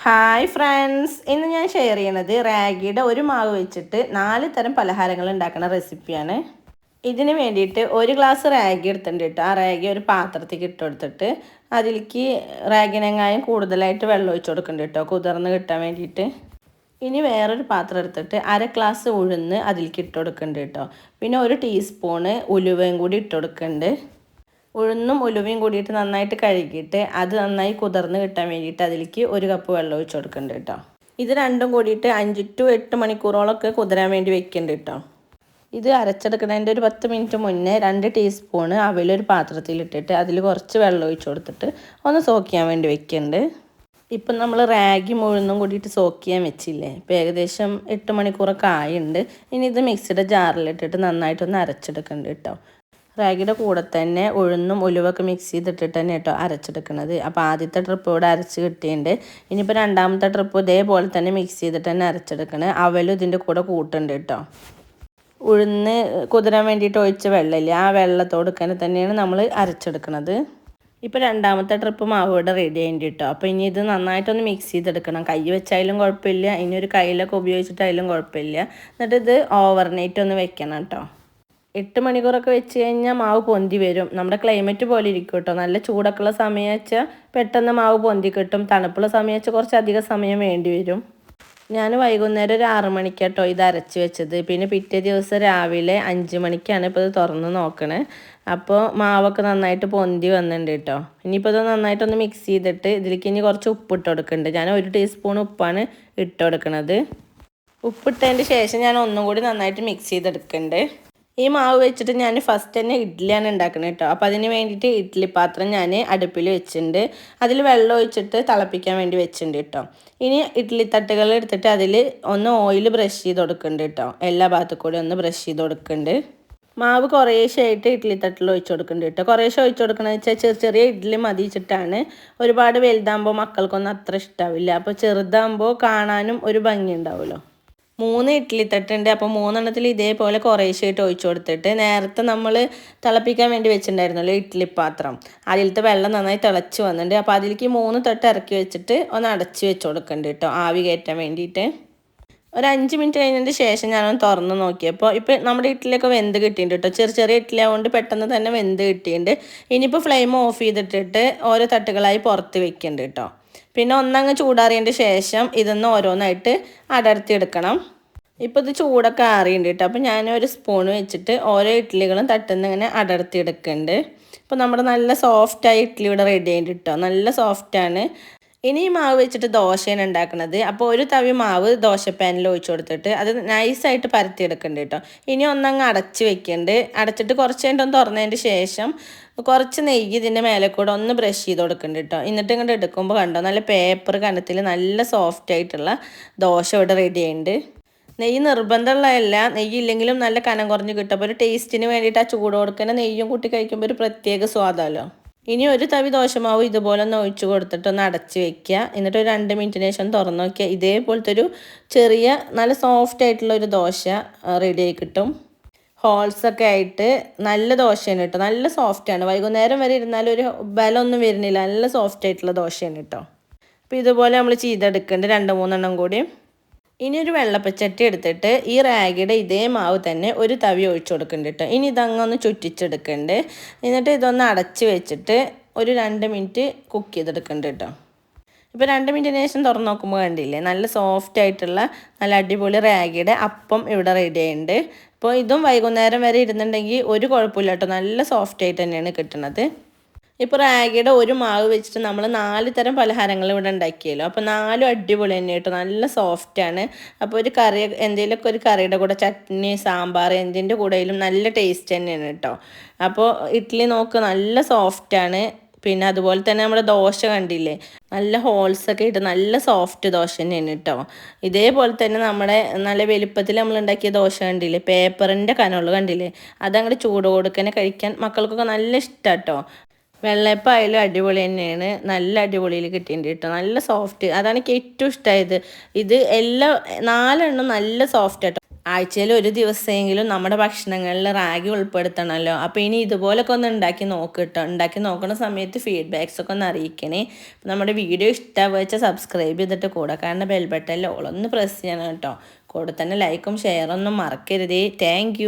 Hi friends ഇന്ന് ഞാൻ share ചെയ്യണത് റാഗിയുടെ ഒരു മാവ് വെച്ചിട്ട് നാല് തരം പലഹാരങ്ങൾ ഉണ്ടാക്കുന്ന റെസിപ്പിയാണ് ഇതിന് വേണ്ടിയിട്ട് ഒരു ഗ്ലാസ് റാഗി എടുത്തിട്ടുണ്ട് കേട്ടോ. ആ റാഗി ഒരു പാത്രത്തിൽ ഇട്ട് കൊടുത്തിട്ട് അതിലേക്ക് റാഗിനെങ്ങായും കൂടുതലായിട്ട് വെള്ളം ഒഴിച്ച് കൊടുക്കുന്നുണ്ട് കേട്ടോ. കുതിർന്ന് കിട്ടാൻ വേണ്ടിയിട്ട്. ഇനി വേറൊരു പാത്രം എടുത്തിട്ട് അര ഗ്ലാസ് ഉഴുന്ന് അതിലേക്ക് ഇട്ട് കൊടുക്കുന്നുണ്ട് കേട്ടോ. പിന്നെ ഒരു ടീസ്പൂണ് ഉലുവയും കൂടി ഇട്ട് കൊടുക്കുന്നുണ്ട് ഉഴുന്നും ഉലുവയും കൂടിയിട്ട് നന്നായിട്ട് കഴുകിയിട്ട് അത് നന്നായി കുതിർന്ന് കിട്ടാൻ വേണ്ടിയിട്ട് അതിലേക്ക് ഒരു കപ്പ് വെള്ളം ഒഴിച്ച് കൊടുക്കുന്നുണ്ട് കേട്ടോ ഇത് രണ്ടും കൂടിയിട്ട് അഞ്ച് ടു എട്ട് മണിക്കൂറോളൊക്കെ കുതിരാൻ വേണ്ടി വെക്കുന്നുണ്ട് കേട്ടോ ഇത് അരച്ചെടുക്കുന്നതിന്റെ ഒരു പത്ത് മിനിറ്റ് മുന്നേ രണ്ട് ടീസ്പൂണ് അവലൊരു പാത്രത്തിലിട്ടിട്ട് അതിൽ കുറച്ച് വെള്ളം ഒഴിച്ച് കൊടുത്തിട്ട് ഒന്ന് സോക്ക് ചെയ്യാൻ വേണ്ടി വെക്കുന്നുണ്ട് ഇപ്പം നമ്മൾ റാഗി മുഴുന്നും കൂടിയിട്ട് സോക്ക് ചെയ്യാൻ വെച്ചില്ലേ? ഇപ്പം ഏകദേശം എട്ട് മണിക്കൂറൊക്കെ ആയിട്ടുണ്ട് ഇനി ഇത് മിക്സിയുടെ ജാറിലിട്ടിട്ട് നന്നായിട്ടൊന്ന് അരച്ചെടുക്കുന്നുണ്ട് കേട്ടോ റാഗിയുടെ കൂടെ തന്നെ ഉഴുന്നും ഉലുവൊക്കെ മിക്സ് ചെയ്തിട്ടിട്ട് തന്നെ കേട്ടോ അരച്ചെടുക്കുന്നത് അപ്പോൾ ആദ്യത്തെ ട്രിപ്പ് ഇവിടെ അരച്ച് കിട്ടിയിട്ടുണ്ട് ഇനിയിപ്പോൾ രണ്ടാമത്തെ ട്രിപ്പ് ഇതേപോലെ തന്നെ മിക്സ് ചെയ്തിട്ട് തന്നെ അരച്ചെടുക്കണത് അവലും ഇതിന്റെ കൂടെ കൂട്ടുണ്ട് കേട്ടോ ഉഴുന്ന് കുതിരാൻ വേണ്ടിയിട്ട് ഒഴിച്ച വെള്ളമില്ലേ? ആ വെള്ളത്തോടുക്കനെ തന്നെയാണ് നമ്മൾ അരച്ചെടുക്കുന്നത് ഇപ്പോൾ രണ്ടാമത്തെ ട്രിപ്പ് മാവ് ഇവിടെ റെഡി ആയിട്ട് കേട്ടോ അപ്പോൾ ഇനി ഇത് നന്നായിട്ടൊന്ന് മിക്സ് ചെയ്തെടുക്കണം. കൈ വെച്ചായാലും കുഴപ്പമില്ല. ഇനി ഒരു കയ്യിലൊക്കെ ഉപയോഗിച്ചിട്ടായാലും കുഴപ്പമില്ല. എന്നിട്ട് ഇത് ഓവർനൈറ്റ് ഒന്ന് വെക്കണം കേട്ടോ എട്ട് മണിക്കൂറൊക്കെ വെച്ച് കഴിഞ്ഞാൽ മാവ് പൊന്തി വരും. നമ്മുടെ ക്ലൈമറ്റ് പോലെ ഇരിക്കും കേട്ടോ. നല്ല ചൂടൊക്കെ ഉള്ള സമയം വെച്ചാൽ പെട്ടെന്ന് മാവ് പൊന്തി കിട്ടും. തണുപ്പുള്ള സമയം വെച്ചാൽ കുറച്ച് അധികം സമയം വേണ്ടി വരും. ഞാൻ വൈകുന്നേരം ഒരു ആറ് മണിക്കാട്ടോ ഇത് അരച്ച് വെച്ചത്. പിന്നെ പിറ്റേ ദിവസം രാവിലെ അഞ്ച് മണിക്കാണ് ഇപ്പോൾ ഇത് തുറന്ന് നോക്കണേ. അപ്പോൾ മാവൊക്കെ നന്നായിട്ട് പൊന്തി വന്നിട്ടുണ്ട് കേട്ടോ ഇനിയിപ്പോൾ ഇത് നന്നായിട്ടൊന്ന് മിക്സ് ചെയ്തിട്ട് ഇതിലേക്ക് ഇനി കുറച്ച് ഉപ്പ് ഇട്ട് കൊടുക്കുന്നുണ്ട് ഞാൻ ഒരു ടീസ്പൂൺ ഉപ്പാണ് ഇട്ട് കൊടുക്കുന്നത് ഉപ്പിട്ടതിന്റെ ശേഷം ഞാൻ ഒന്നും കൂടി നന്നായിട്ട് മിക്സ് ചെയ്തെടുക്കുന്നുണ്ട് ഈ മാവ് വെച്ചിട്ട് ഞാൻ ഫസ്റ്റ് തന്നെ ഇഡ്ഡലിയാണ് ഉണ്ടാക്കുന്നത് കേട്ടോ അപ്പോൾ അതിന് വേണ്ടിയിട്ട് ഇഡ്ഡലി പാത്രം ഞാൻ അടുപ്പിൽ വെച്ചിട്ടുണ്ട്. അതിൽ വെള്ളം ഒഴിച്ചിട്ട് തിളപ്പിക്കാൻ വേണ്ടി വെച്ചിട്ടുണ്ട് കേട്ടോ ഇനി ഇഡ്ഡലി തട്ടുകൾ എടുത്തിട്ട് അതിൽ ഒന്ന് ഓയിൽ ബ്രഷ് ചെയ്ത് കൊടുക്കുന്നുണ്ട് കേട്ടോ എല്ലാ ഭാഗത്തു കൂടി ഒന്ന് ബ്രഷ് ചെയ്ത് കൊടുക്കുന്നുണ്ട് മാവ് കുറേശ്ശായിട്ട് ഇഡ്ഡലി തട്ടിൽ ഒഴിച്ചു കൊടുക്കുന്നുണ്ട് കേട്ടോ കുറേശ്ശെ ഒഴിച്ചു കൊടുക്കണമെന്ന് വെച്ചാൽ ചെറിയ ചെറിയ ഇഡ്ഡലി മതിച്ചിട്ടാണ് ഒരുപാട് വലുതാകുമ്പോൾ മക്കൾക്കൊന്നും അത്ര ഇഷ്ടാവില്ല. അപ്പോൾ ചെറുതാകുമ്പോൾ കാണാനും ഒരു ഭംഗി ഉണ്ടാവുമല്ലോ. മൂന്ന് ഇഡ്ഡലി തട്ടുണ്ട്. അപ്പോൾ മൂന്നെണ്ണത്തിൽ ഇതേപോലെ കുറേശ്ശായിട്ട് ഒഴിച്ചു കൊടുത്തിട്ട് നേരത്തെ നമ്മൾ തിളപ്പിക്കാൻ വേണ്ടി വെച്ചിട്ടുണ്ടായിരുന്നല്ലോ ഇഡ്ഡലി പാത്രം. അതിലത്തെ വെള്ളം നന്നായി തിളച്ച് വന്നിട്ടുണ്ട്. അപ്പോൾ അതിലേക്ക് മൂന്ന് തട്ട് ഇറക്കി വെച്ചിട്ട് ഒന്ന് അടച്ച് വെച്ച് കൊടുക്കുന്നുണ്ട് കേട്ടോ ആവി കയറ്റാൻ വേണ്ടിയിട്ട്. ഒരു അഞ്ച് മിനിറ്റ് കഴിഞ്ഞതിന് ശേഷം ഞാനൊന്ന് തുറന്ന് നോക്കിയപ്പോൾ ഇപ്പോൾ നമ്മുടെ ഇഡ്ഡലിയൊക്കെ വെന്ത് കിട്ടിയിട്ടുണ്ട് കേട്ടോ. ചെറിയ ചെറിയ ഇഡ്ഡലി ആയതുകൊണ്ട് പെട്ടെന്ന് തന്നെ വെന്ത് കിട്ടിയിട്ടുണ്ട്. ഇനിയിപ്പോൾ ഫ്ലെയിം ഓഫ് ചെയ്തിട്ടിട്ട് ഓരോ തട്ടുകളായി പുറത്ത് വെക്കുന്നുണ്ട് കേട്ടോ. പിന്നെ ഒന്നങ്ങ് ചൂടാറിയതിന്റെ ശേഷം ഇതൊന്ന് ഓരോന്നായിട്ട് അടർത്തിയെടുക്കണം. ഇപ്പോൾ ഇത് ചൂടൊക്കെ ആറിയുണ്ട് കേട്ടോ. അപ്പോൾ ഞാനൊരു സ്പൂൺ വെച്ചിട്ട് ഓരോ ഇഡ്ഡലികളും തട്ടുന്ന ഇങ്ങനെ അടർത്തിയെടുക്കുന്നുണ്ട് അപ്പോൾ നമ്മുടെ നല്ല സോഫ്റ്റായി ഇഡ്ഡലി ഇവിടെ റെഡി ആയിട്ട് കേട്ടോ. നല്ല സോഫ്റ്റാണ് ഇനി മാവ് വെച്ചിട്ട് ദോശയാണ് ഉണ്ടാക്കുന്നത്. അപ്പോൾ ഒരു തവി മാവ് ദോശപ്പാനിൽ ഒഴിച്ചു കൊടുത്തിട്ട് അത് നൈസായിട്ട് പരത്തിയെടുക്കുന്നുണ്ട് കേട്ടോ ഇനി ഒന്നങ്ങ് അടച്ച് വെക്കുന്നുണ്ട് അടച്ചിട്ട് കുറച്ച് കഴിഞ്ഞിട്ട് ഒന്ന് തുറന്നതിന്റെ ശേഷം കുറച്ച് നെയ്യ് ഇതിന്റെ മേലെ കൂടെ ഒന്ന് ബ്രഷ് ചെയ്ത് കൊടുക്കുന്നുണ്ട് കേട്ടോ എന്നിട്ട് ഇങ്ങോട്ട് എടുക്കുമ്പോൾ കണ്ടോ നല്ല പേപ്പർ കനത്തിൽ നല്ല സോഫ്റ്റ് ആയിട്ടുള്ള ദോശ ഇവിടെ റെഡി ആയിട്ടുണ്ട് നെയ്യ് നിർബന്ധമുള്ളതല്ല നെയ്യ് ഇല്ലെങ്കിലും നല്ല കനം കുറഞ്ഞ് കിട്ടും. അപ്പോൾ ഒരു ടേസ്റ്റിന് വേണ്ടിയിട്ട് ആ ചൂട് കൊടുക്കുന്ന നെയ്യും കൂട്ടി കഴിക്കുമ്പോൾ ഒരു പ്രത്യേക സ്വാദമല്ലോ ഇനി ഒരു തവി ദോശമാവ് ഇതുപോലെ ഒന്ന് ഒഴിച്ചു കൊടുത്തിട്ട് ഒന്ന് അടച്ച് വെക്കുക. എന്നിട്ട് ഒരു രണ്ട് മിനിറ്റിന് ശേഷം തുറന്നു നോക്കിയാൽ ഇതേപോലത്തെ ഒരു ചെറിയ നല്ല സോഫ്റ്റ് ആയിട്ടുള്ള ഒരു ദോശ റെഡി ആയി കിട്ടും. ഹോൾസൊക്കെ ആയിട്ട് നല്ല ദോശയാണ് കേട്ടോ. നല്ല സോഫ്റ്റാണ് വൈകുന്നേരം വരെ ഇരുന്നാലും ഒരു ബലമൊന്നും വരുന്നില്ല. നല്ല സോഫ്റ്റ് ആയിട്ടുള്ള ദോശയാണ് കേട്ടോ. അപ്പോൾ ഇതുപോലെ നമ്മൾ ചെയ്തെടുക്കേണ്ടത് രണ്ട് മൂന്നെണ്ണം കൂടി. ഇനി ഒരു വെള്ളപ്പച്ചട്ടി എടുത്തിട്ട് ഈ റാഗിയുടെ ഇതേ മാവ് തന്നെ ഒരു തവി ഒഴിച്ചു കൊടുക്കുന്നുണ്ട് ഇനി ഇതങ്ങൊന്ന് ചുറ്റിച്ചെടുക്കുന്നുണ്ട് എന്നിട്ട് ഇതൊന്ന് അടച്ച് വെച്ചിട്ട് ഒരു രണ്ട് മിനിറ്റ് കുക്ക് ചെയ്തെടുക്കുന്നുണ്ട് കേട്ടോ. ഇപ്പോൾ രണ്ട് മിനിറ്റിന് ശേഷം തുറന്ന് നോക്കുമ്പോൾ കണ്ടില്ലേ? നല്ല സോഫ്റ്റ് ആയിട്ടുള്ള നല്ല അടിപൊളി റാഗിയുടെ അപ്പം ഇവിടെ റെഡി ആയിട്ടുണ്ട് അപ്പോൾ ഇതും വൈകുന്നേരം വരെ ഇരുന്നുണ്ടെങ്കിൽ ഒരു കുഴപ്പമില്ല കേട്ടോ. നല്ല സോഫ്റ്റ് ആയിട്ട് തന്നെയാണ് കിട്ടുന്നത് ഇപ്പോൾ റാഗിയുടെ ഒരു മാവ് വെച്ചിട്ട് നമ്മൾ നാല് തരം പലഹാരങ്ങൾ ഇവിടെ ഉണ്ടാക്കിയല്ലോ. അപ്പോൾ നാലും അടിപൊളി തന്നെ കേട്ടോ. നല്ല സോഫ്റ്റാണ് അപ്പോൾ ഒരു കറി എന്തെങ്കിലുമൊക്കെ ഒരു കറിയുടെ കൂടെ ചട്നി സാമ്പാർ എന്തിന്റെ കൂടെയും നല്ല ടേസ്റ്റ് തന്നെയാണ് കേട്ടോ. അപ്പോൾ ഇഡ്ഡലി നോക്ക് നല്ല സോഫ്റ്റാണ് പിന്നെ അതുപോലെ തന്നെ നമ്മുടെ ദോശ കണ്ടില്ലേ? നല്ല ഹോൾസൊക്കെ ഇട്ട് നല്ല സോഫ്റ്റ് ദോശ തന്നെയാണ് കേട്ടോ. ഇതേപോലെ തന്നെ നമ്മുടെ നല്ല വലുപ്പത്തിൽ നമ്മൾ ഉണ്ടാക്കിയ ദോശ കണ്ടില്ലേ? പേപ്പറിന്റെ കനമുള്ള കണ്ടില്ലേ? അതങ്ങോട്ട് ചൂട് കൊടുക്കനെ കഴിക്കാൻ മക്കൾക്കൊക്കെ നല്ല ഇഷ്ടം കേട്ടോ. വെള്ളയപ്പായാലും അടിപൊളി തന്നെയാണ്. നല്ല അടിപൊളിയിൽ കിട്ടിയിട്ടുണ്ട് കേട്ടോ. നല്ല സോഫ്റ്റ് അതാണ് എനിക്ക് ഏറ്റവും ഇഷ്ടമായത് ഇത് എല്ലാ നാലെണ്ണം നല്ല സോഫ്റ്റ് ആട്ടോ. ആഴ്ചയിൽ ഒരു ദിവസമെങ്കിലും നമ്മുടെ ഭക്ഷണങ്ങളിൽ റാഗി ഉൾപ്പെടുത്തണമല്ലോ. അപ്പോൾ ഇനി ഇതുപോലൊക്കെ ഒന്ന് ഉണ്ടാക്കി നോക്ക് കേട്ടോ. ഉണ്ടാക്കി നോക്കുന്ന സമയത്ത് ഫീഡ്ബാക്സ് ഒക്കെ ഒന്ന് അറിയിക്കണേ. നമ്മുടെ വീഡിയോ ഇഷ്ടമാവുക വെച്ചാൽ സബ്സ്ക്രൈബ് ചെയ്തിട്ട് കൂടെ കാരണം ബെൽ ബട്ടനിൽ ഓളൊന്ന് പ്രസ് ചെയ്യണം കേട്ടോ. കൂടെ തന്നെ ലൈക്കും ഷെയറൊന്നും മറക്കരുതേ. താങ്ക്